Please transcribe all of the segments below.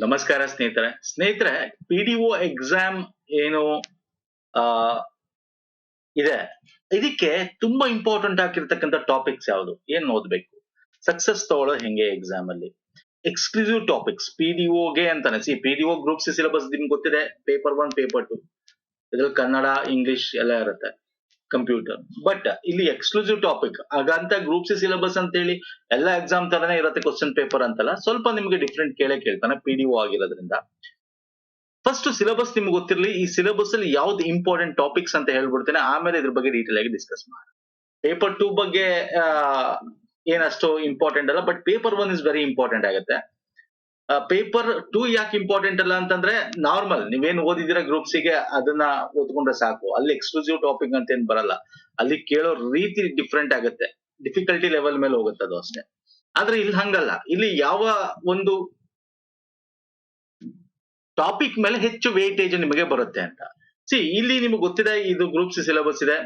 ನಮಸ್ಕಾರ ಸ್ನೇಹಿತರೆ. ಸ್ನೇಹಿತರೆ ಪಿ ಡಿ ಒ ಎಕ್ಸಾಮ್ ಏನು, ಆ, ಇದೆ. ಇದಕ್ಕೆ ತುಂಬಾ ಇಂಪಾರ್ಟೆಂಟ್ ಆಗಿರ್ತಕ್ಕಂಥ ಟಾಪಿಕ್ಸ್ ಯಾವುದು? ಏನ್ ಓದ್ಬೇಕು? ಸಕ್ಸಸ್ ತಗೊಳ್ಳೋ ಹೆಂಗೆ ಎಕ್ಸಾಮ್ ಅಲ್ಲಿ? ಎಕ್ಸ್ಕ್ಲೂಸಿವ್ ಟಾಪಿಕ್ಸ್ ಪಿ ಡಿ ಗೆ ಅಂತಾನೆ. C P D O groups syllabus ನಿಮ್ಗೆ ಗೊತ್ತಿದೆ. ಪೇಪರ್ ಒನ್ ಪೇಪರ್ ಟು ಇದ್ರಲ್ಲಿ ಕನ್ನಡ ಇಂಗ್ಲಿಷ್ ಎಲ್ಲ ಇರುತ್ತೆ. ಕಂಪ್ಯೂಟರ್ ಬಟ್ ಇಲ್ಲಿ ಎಕ್ಸ್ಕ್ಲೂಸಿವ್ ಟಾಪಿಕ್ ಹಾಗಂತ ಗ್ರೂಪ್ ಸಿ ಸಿಲೆಬಸ್ ಅಂತ ಹೇಳಿ ಎಲ್ಲ ಎಕ್ಸಾಮ್ ತರನೇ ಇರುತ್ತೆ ಕ್ವಶನ್ ಪೇಪರ್ ಅಂತಲ್ಲ, ಸ್ವಲ್ಪ ನಿಮ್ಗೆ ಡಿಫ್ರೆಂಟ್ ಕೇಳೇ ಕೇಳ್ತಾನೆ ಪಿ ಡಿ ಒ ಆಗಿರೋದ್ರಿಂದ. ಫಸ್ಟ್ ಸಿಲೆಬಸ್ ನಿಮ್ಗೆ ಗೊತ್ತಿರಲಿ, ಈ ಸಿಲೆಬಸ್ ಅಲ್ಲಿ ಯಾವ್ದು ಇಂಪಾರ್ಟೆಂಟ್ ಟಾಪಿಕ್ಸ್ ಅಂತ ಹೇಳ್ಬಿಡ್ತೇನೆ, ಆಮೇಲೆ ಇದ್ರ ಬಗ್ಗೆ ಡೀಟೇಲ್ ಆಗಿ ಡಿಸ್ಕಸ್ ಮಾಡೋಣ. ಪೇಪರ್ ಟೂ ಬಗ್ಗೆ ಏನಷ್ಟು ಇಂಪಾರ್ಟೆಂಟ್ ಅಲ್ಲ but paper one is very important ಆಗುತ್ತೆ. ಪೇಪರ್ ಟೂ ಯಾಕೆ ಇಂಪಾರ್ಟೆಂಟ್ ಅಲ್ಲ ಅಂತಂದ್ರೆ ನಾರ್ಮಲ್ ನೀವೇನ್ ಓದಿದಿರ ಗ್ರೂಪ್ಸ್ಗೆ ಅದನ್ನ ಓದ್ಕೊಂಡ್ರೆ ಸಾಕು. ಅಲ್ಲಿ ಎಕ್ಸ್ಕ್ಲೂಸಿವ್ ಟಾಪಿಕ್ ಅಂತ ಏನ್ ಬರಲ್ಲ. ಅಲ್ಲಿ ಕೇಳೋ ರೀತಿ ಡಿಫ್ರೆಂಟ್ ಆಗುತ್ತೆ. ಡಿಫಿಕಲ್ಟಿ ಲೆವೆಲ್ ಮೇಲೆ ಹೋಗುತ್ತೆ ಅದು ಅಷ್ಟೇ. ಆದ್ರೆ ಇಲ್ಲಿ ಹಂಗಲ್ಲ. ಇಲ್ಲಿ ಯಾವ ಒಂದು ಟಾಪಿಕ್ ಮೇಲೆ ಹೆಚ್ಚು ವೇಟೇಜ್ ನಿಮಗೆ ಬರುತ್ತೆ ಅಂತ. ಸಿ ಇಲ್ಲಿ ನಿಮಗೆ ಗೊತ್ತಿದೆ, ಇದು ಗ್ರೂಪ್ಸ್ ಸಿಲೆಬಸ್ ಇದೆ.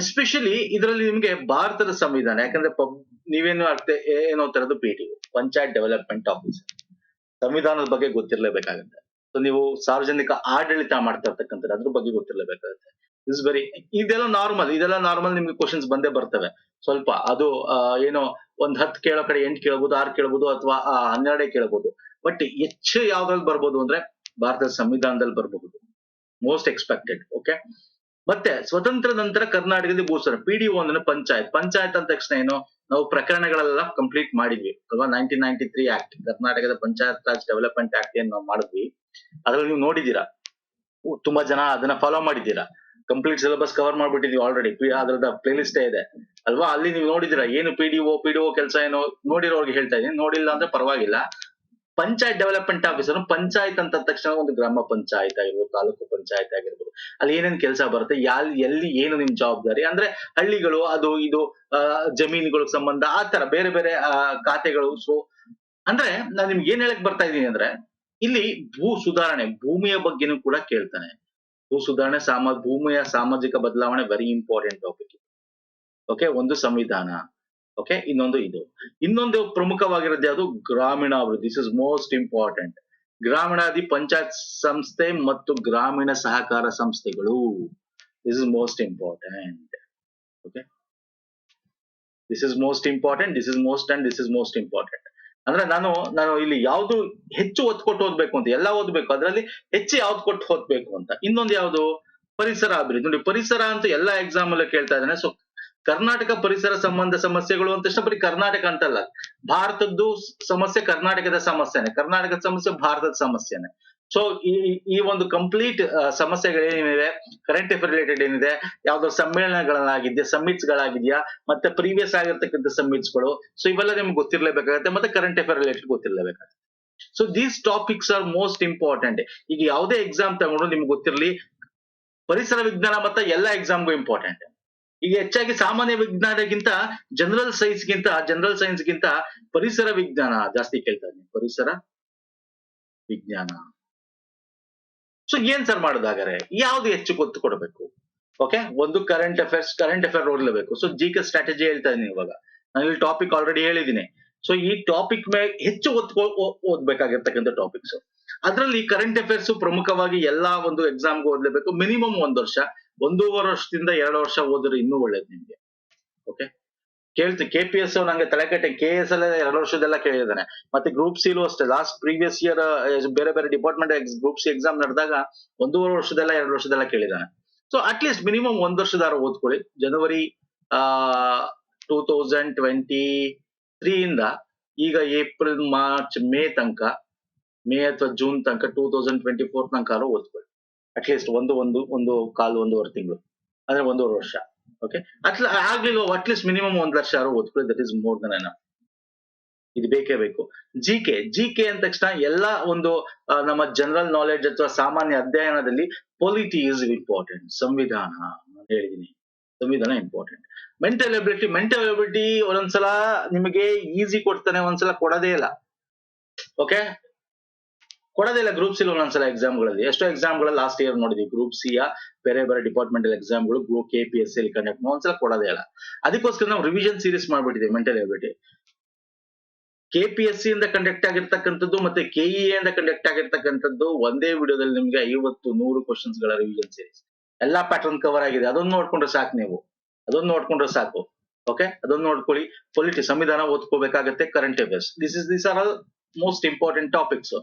ಎಸ್ಪೆಷಲಿ ಇದರಲ್ಲಿ ನಿಮಗೆ ಭಾರತದ ಸಂವಿಧಾನ, ಯಾಕಂದ್ರೆ ಪಬ್, ನೀವೇನು ಅರ್ಥ, ಏನೋ ತರದ್ದು P T panchayat development officer ಸಂವಿಧಾನದ ಬಗ್ಗೆ ಗೊತ್ತಿರಲೇಬೇಕಾಗುತ್ತೆ. ಸೊ ನೀವು ಸಾರ್ವಜನಿಕ ಆಡಳಿತ ಮಾಡ್ತಾ ಇರ್ತಕ್ಕಂಥದ್ದು ಅದ್ರ ಬಗ್ಗೆ ಗೊತ್ತಿರಲೇಬೇಕಾಗುತ್ತೆ. ಇಸ್ ವೆರಿ ಇದೆಲ್ಲ ನಾರ್ಮಲ್ ಇದೆಲ್ಲ ನಾರ್ಮಲ್ ನಿಮ್ಗೆ ಕ್ವಶನ್ಸ್ ಬಂದೇ ಬರ್ತವೆ. ಸ್ವಲ್ಪ ಅದು ಏನೋ ಒಂದ್ ಹತ್ತು ಕೇಳೋ ಕಡೆ ಎಂಟು ಕೇಳ್ಬೋದು, ಆರು ಕೇಳ್ಬೋದು ಅಥವಾ ಹನ್ನೆರಡೇ ಕೇಳ್ಬೋದು. ಬಟ್ ಹೆಚ್ಚು ಯಾವ್ದ್ರಲ್ಲಿ ಬರ್ಬೋದು ಅಂದ್ರೆ ಭಾರತದ ಸಂವಿಧಾನದಲ್ಲಿ ಬರಬಹುದು. ಮೋಸ್ಟ್ ಎಕ್ಸ್ಪೆಕ್ಟೆಡ್ ಓಕೆ ಮತ್ತೆ ಸ್ವತಂತ್ರ ನಂತರ ಕರ್ನಾಟಕದಲ್ಲಿ ಭೂಸ್ವಾರ ಪಿ ಡಿ ಅಂದ್ರೆ ಪಂಚಾಯತ್. ಪಂಚಾಯತ್ ಅಂದ ತಕ್ಷಣ ಏನು? ನಾವು ಪ್ರಕರಣಗಳೆಲ್ಲ ಕಂಪ್ಲೀಟ್ ಮಾಡಿದ್ವಿ. ಅಲ್ವಾ? ನೈನ್ಟೀನ್ ನೈನ್ಟಿ ತ್ರೀ ಆಕ್ಟ್ ಕರ್ನಾಟಕದ ಪಂಚಾಯತ್ ರಾಜ್ ಡೆವಲಪ್ಮೆಂಟ್ ಆಕ್ಟ್ ಏನ್ ನಾವು ಮಾಡಿದ್ವಿ. ಅದ್ರಲ್ಲಿ ನೀವು ನೋಡಿದೀರಾ ತುಂಬಾ ಜನ ಅದನ್ನ ಫಾಲೋ ಮಾಡಿದ್ದೀರಾ? ಕಂಪ್ಲೀಟ್ ಸಿಲೆಬಸ್ ಕವರ್ ಮಾಡ್ಬಿಟ್ಟಿದೀವಿ ಆಲ್ರೆಡಿ ಅದ್ರದ ಪ್ಲೇ ಲಿಸ್ಟ್ ಇದೆ. ಅಲ್ವಾ? ಅಲ್ಲಿ ನೀವು ನೋಡಿದೀರಾ ಏನು P D O P D O ಕೆಲಸ ಏನು? ನೋಡಿರೋರ್ಗೆ ಹೇಳ್ತಾ ಇದೀನಿ ನೋಡಿಲ್ಲ ಅಂದ್ರೆ ಪರವಾಗಿಲ್ಲ. ಪಂಚಾಯತ್ ಡೆವಲಪ್ಮೆಂಟ್ ಆಫೀಸರ್ ಪಂಚಾಯತ್ ಅಂತ ತಕ್ಷಣ ಒಂದು ಗ್ರಾಮ ಪಂಚಾಯತ್ ಆಗಿರ್ಬೋದು, ತಾಲೂಕು ಪಂಚಾಯತ್ ಆಗಿರ್ಬೋದು, ಅಲ್ಲಿ ಏನೇನ್ ಕೆಲಸ ಬರುತ್ತೆ, ಯಾಲ್, ಎಲ್ಲಿ ಏನು ನಿಮ್ ಜವಾಬ್ದಾರಿ ಅಂದ್ರೆ ಹಳ್ಳಿಗಳು, ಅದು ಇದು ಜಮೀನುಗಳ ಸಂಬಂಧ, ಆ ತರ ಬೇರೆ ಬೇರೆ ಖಾತೆಗಳು. ಸೊ ಅಂದ್ರೆ ನಾನ್ ನಿಮ್ಗೆ ಏನ್ ಹೇಳಕ್ ಬರ್ತಾ ಇದೀನಿ ಅಂದ್ರೆ, ಇಲ್ಲಿ ಭೂ ಸುಧಾರಣೆ, ಭೂಮಿಯ ಬಗ್ಗೆನೂ ಕೂಡ ಕೇಳ್ತಾನೆ. ಭೂ ಸುಧಾರಣೆ, ಸಾಮ, ಭೂಮಿಯ ಸಾಮಾಜಿಕ ಬದಲಾವಣೆ ವೆರಿ ಇಂಪಾರ್ಟೆಂಟ್ ಟಾಪಿಕ್ ಓಕೆ ಒಂದು ಸಂವಿಧಾನ. ಓಕೆ ಇನ್ನೊಂದು ಇದು. ಇನ್ನೊಂದು ಪ್ರಮುಖವಾಗಿರೋದು ಯಾವುದು? ಗ್ರಾಮೀಣಾಭಿವೃದ್ಧಿ. ದಿಸ್ ಇಸ್ ಮೋಸ್ಟ್ ಇಂಪಾರ್ಟೆಂಟ್ ಗ್ರಾಮೀಣಾದಿ ಪಂಚಾಯತ್ ಸಂಸ್ಥೆ ಮತ್ತು ಗ್ರಾಮೀಣ ಸಹಕಾರ ಸಂಸ್ಥೆಗಳು. This is most important okay this is most important this is most and this is most important ಅಂದ್ರೆ ನಾನು ನಾನು ಇಲ್ಲಿ ಯಾವುದು ಹೆಚ್ಚು ಒತ್ತು ಕೊಟ್ಟು ಓದ್ಬೇಕು ಅಂತ, ಎಲ್ಲ ಓದ್ಬೇಕು. ಅದರಲ್ಲಿ ಹೆಚ್ಚು ಯಾವ್ದು ಕೊಟ್ಟು ಓದ್ಬೇಕು ಅಂತ. ಇನ್ನೊಂದು ಯಾವ್ದು? ಪರಿಸರ ಅಭಿವೃದ್ಧಿ. ನೋಡಿ, ಪರಿಸರ ಅಂತ ಎಲ್ಲಾ ಎಕ್ಸಾಮ್ ಅಲ್ಲಿ ಕೇಳ್ತಾ ಇದ್ದಾನೆ. ಸೊ ಕರ್ನಾಟಕ ಪರಿಸರ ಸಂಬಂಧ ಸಮಸ್ಯೆಗಳು ಅಂತ ತಕ್ಷಣ ಬರೀ ಕರ್ನಾಟಕ ಅಂತಲ್ಲ. ಭಾರತದ್ದು ಸಮಸ್ಯೆ ಕರ್ನಾಟಕದ ಸಮಸ್ಯೆನೆ. ಕರ್ನಾಟಕದ ಸಮಸ್ಯೆ ಭಾರತದ ಸಮಸ್ಯೆನೆ. ಸೊ ಈ ಈ ಒಂದು ಕಂಪ್ಲೀಟ್ ಸಮಸ್ಯೆಗಳೇನಿವೆ ಕರೆಂಟ್ ಅಫೇರ್ ರಿಲೇಟೆಡ್ ಏನಿದೆ? ಯಾವ್ದೋ ಸಮ್ಮೇಳನಗಳಾಗಿದ್ಯಾ ಸಮ್ಮಿಟ್ಸ್ ಗಳಾಗಿದ್ಯಾ? ಮತ್ತೆ ಪ್ರೀವಿಯಸ್ ಆಗಿರ್ತಕ್ಕಂಥ ಸಮ್ಮಿಟ್ಸ್ಗಳು? ಸೊ ಇವೆಲ್ಲ ನಿಮ್ಗೆ ಗೊತ್ತಿರ್ಲೇಬೇಕಾಗತ್ತೆ, ಮತ್ತೆ current affair related ಗೊತ್ತಿರ್ಲೇಬೇಕಾಗತ್ತೆ. So these topics are most important ಈಗ ಯಾವುದೇ ಎಕ್ಸಾಮ್ ತಗೊಂಡು ನಿಮ್ಗೆ ಗೊತ್ತಿರಲಿ. ಪರಿಸರ ವಿಜ್ಞಾನ ಮತ್ತೆ ಎಲ್ಲಾ ಎಕ್ಸಾಮ್ಗೂ ಇಂಪಾರ್ಟೆಂಟ್ ಈಗ ಹೆಚ್ಚಾಗಿ ಸಾಮಾನ್ಯ ವಿಜ್ಞಾನಕ್ಕಿಂತ ಜನರಲ್ ಸೈನ್ಸ್ ಗಿಂತ ಜನರಲ್ ಸೈನ್ಸ್ ಗಿಂತ ಪರಿಸರ ವಿಜ್ಞಾನ ಜಾಸ್ತಿ ಕೇಳ್ತಾ ಇದ್ದೀನಿ. ಪರಿಸರ ವಿಜ್ಞಾನ. ಸೊ ಏನ್ ಸರ್ ಮಾಡೋದಾಗಾರೆ? ಯಾವ್ದು ಹೆಚ್ಚು ಗೊತ್ತು ಕೊಡಬೇಕು? ಓಕೆ ಒಂದು ಕರೆಂಟ್ ಅಫೇರ್ಸ್ ಕರೆಂಟ್ ಅಫೇರ್ ಓದಲೇಬೇಕು ಸೊ ಜಿ ಕೆ ಸ್ಟ್ರಾಟಜಿ ಹೇಳ್ತಾ ಇದೀನಿ ಇವಾಗ. ನಾನು ಇಲ್ಲಿ ಟಾಪಿಕ್ ಆಲ್ರೆಡಿ ಹೇಳಿದ್ದೀನಿ. ಸೊ ಈ ಟಾಪಿಕ್ ಮೇಲೆ ಹೆಚ್ಚು ಒತ್ತು ಓದ್ಬೇಕಾಗಿರ್ತಕ್ಕಂಥ ಟಾಪಿಕ್ಸ್ ಅದರಲ್ಲಿ ಕರೆಂಟ್ ಅಫೇರ್ಸ್ ಪ್ರಮುಖವಾಗಿ ಎಲ್ಲಾ ಒಂದು ಎಕ್ಸಾಮ್ಗೆ ಓದ್ಲೇಬೇಕು. ಮಿನಿಮಮ್ ಒಂದು ವರ್ಷ. ಒಂದೂವರೆ ವರ್ಷದಿಂದ ಎರಡು ವರ್ಷ ಓದಿದ್ರೆ ಇನ್ನೂ ಒಳ್ಳೇದು ನಿಮ್ಗೆ. ಓಕೆ ಕೇಳ್ತು ಕೆ ಪಿ ಎಸ್ ನಂಗೆ ತಲೆಕಟ್ಟೆ ಕೆ ಎಸ್ ಎಲ್ಲ ಎರಡು ವರ್ಷದೆಲ್ಲ ಕೇಳಿದ್ದಾನೆ ಮತ್ತೆ ಗ್ರೂಪ್ ಸಿಲು ಅಷ್ಟೇ ಲಾಸ್ಟ್ ಪ್ರೀವಿಯಸ್ ಇಯರ್ ಬೇರೆ ಬೇರೆ ಡಿಪಾರ್ಟ್ಮೆಂಟ್ ಗ್ರೂಪ್ ಸಿ ಎಕ್ಸಾಮ್ ನಡೆದಾಗ ಒಂದೂವರೆ ವರ್ಷದೆಲ್ಲ ಎರಡು ವರ್ಷದೆಲ್ಲ ಕೇಳಿದ್ದಾನೆ ಸೊ ಅಟ್ ಲೀಸ್ಟ್ ಮಿನಿಮಮ್ ಒಂದ್ ವರ್ಷದಾರ ಓದ್ಕೊಳ್ಳಿ. ಜನವರಿ ಆ ಟೂ ತೌಸಂಡ್ ಟ್ವೆಂಟಿ ತ್ರೀ ಇಂದ ಈಗ ಏಪ್ರಿಲ್ ಮಾರ್ಚ್ ಮೇ ತನಕ ಮೇ ಅಥವಾ ಜೂನ್ ತನಕ ಟೂ ತೌಸಂಡ್ ಟ್ವೆಂಟಿ ಫೋರ್ ತನಕ ಓದ್ಕೊಳ್ಳಿ. ಅಟ್ಲೀಸ್ಟ್ ಒಂದು ಒಂದು ಒಂದು ಕಾಲು ಒಂದೂವರೆ ತಿಂಗಳು. ಅಂದ್ರೆ ಒಂದೂವರೆ ವರ್ಷ. ಓಕೆ ಅಟ್ಲ ಆಗ್ಲಿಲ್ಲ ಅಟ್ಲೀಸ್ಟ್ ಮಿನಿಮಮ್ ಒಂದ್ ಲಕ್ಷ ಯಾರು ಓದ್ಕೊಳ್ಳಿ that is more than enough ಇದು ಬೇಕೇ ಬೇಕು. ಜಿ ಕೆ ಜಿ ಕೆ ಅಂದ ತಕ್ಷಣ ಎಲ್ಲ ಒಂದು ನಮ್ಮ ಜನರಲ್ ನಾಲೆಡ್ಜ್ ಅಥವಾ ಸಾಮಾನ್ಯ ಅಧ್ಯಯನದಲ್ಲಿ ಪೊಲಿಟಿ ಇಸ್ ಇಂಪಾರ್ಟೆಂಟ್ ಸಂವಿಧಾನ ನಾನು ಹೇಳಿದೀನಿ. ಸಂವಿಧಾನ important mental ability mental ability ಒಂದೊಂದ್ಸಲ ನಿಮಗೆ ಈಸಿ ಕೊಡ್ತಾನೆ, ಒಂದ್ಸಲ ಕೊಡೋದೇ ಇಲ್ಲ. ಓಕೆ ಕೊಡೋದೇ ಇಲ್ಲ ಗ್ರೂಪ್ ಸಿ ಒಂದೊಂದ್ಸಲ ಎಕ್ಸಾಮ್ಗಳಲ್ಲಿ ಎಷ್ಟೋ ಎಕ್ಸಾಮ್ಗಳಲ್ಲಿ ಲಾಸ್ಟ್ ಇಯರ್ ನೋಡಿದ್ವಿ. ಗ್ರೂಪ್ ಸಿ ಯ, ಬೇರೆ ಬೇರೆ departmental ಎಕ್ಸಾಮ್ಗಳು group K P S C conduct ಒಂದ್ಸಲ ಕೊಡೋದೇ ಇಲ್ಲ. ಅದಕ್ಕೋಸ್ಕರ ನಾವು revision series ಮಾಡ್ಬಿಟ್ಟಿದ್ದೀವಿ mental ability K P S C ಇಂದ ಕಂಡಕ್ಟ್ ಆಗಿರ್ತಕ್ಕಂಥದ್ದು ಮತ್ತೆ ಕೆಇಎ ಇಂದ ಕಂಡಕ್ಟ್ ಆಗಿರ್ತಕ್ಕಂಥದ್ದು ಒಂದೇ ವಿಡಿಯೋದಲ್ಲಿ ನಿಮ್ಗೆ ಐವತ್ತು, ನೂರು ಕ್ವಶನ್ಸ್ಗಳ ರಿವಿಷನ್ ಸೀರೀಸ್ ಎಲ್ಲಾ ಪ್ಯಾಟರ್ನ್ ಕವರ್ ಆಗಿದೆ. ಅದೊಂದು ನೋಡ್ಕೊಂಡ್ರೆ ಸಾಕು ನೀವು. ಅದೊಂದು ನೋಡ್ಕೊಂಡ್ರೆ ಸಾಕು. ಓಕೆ ಅದೊಂದು ನೋಡ್ಕೊಳ್ಳಿ. ಪೊಲಿಟಿ ಸಂವಿಧಾನ ಓದ್ಕೋಬೇಕಾಗತ್ತೆ current affairs this is this are most important topics